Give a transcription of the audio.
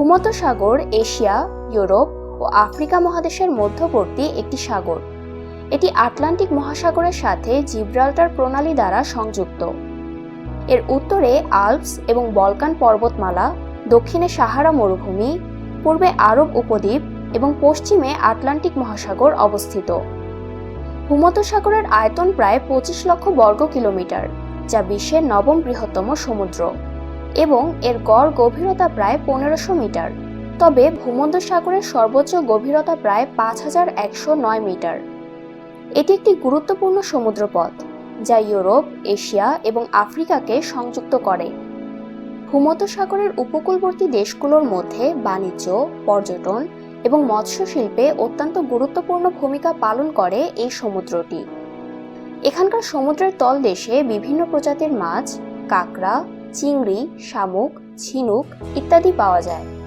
ভূমধ্যসাগর, Asia, Europe ও Africa মহাদেশের মধ্যবর্তী একটি সাগর। এটি আটলান্টিক মহাসাগরের সাথে জিব্রাল্টার প্রণালী দ্বারা সংযুক্ত। এর উত্তরে আল্পস এবং বলকান পর্বতমালা, দক্ষিণে সাহারা মরুভূমি, পূর্বে আরব উপদ্বীপ এবং পশ্চিমে আটলান্টিক মহাসাগর অবস্থিত। ভূমধ্যসাগরের আয়তন প্রায় পঁচিশ লক্ষ বর্গ কিলোমিটার, যা বিশ্বের নবম বৃহত্তম সমুদ্র। এবং এর গড় গভীরতা প্রায় পনেরোশো মিটার। তবে ভূমধ্যসাগরের সর্বোচ্চ গভীরতা প্রায় পাঁচ হাজার একশো নয় মিটার। এটি একটি গুরুত্বপূর্ণ সমুদ্রপথ, যা ইউরোপ, এশিয়া এবং আফ্রিকাকে সংযুক্ত করে। ভূমধ্যসাগরের উপকূলবর্তী দেশগুলোর মধ্যে বাণিজ্য, পর্যটন এবং মৎস্য শিল্পে অত্যন্ত গুরুত্বপূর্ণ ভূমিকা পালন করে এই সমুদ্রটি। এখানকার সমুদ্রের তলদেশে বিভিন্ন প্রজাতির মাছ, কাঁকড়া চিংড়ি শামুক ঝিনুক ইত্যাদি পাওয়া যায়।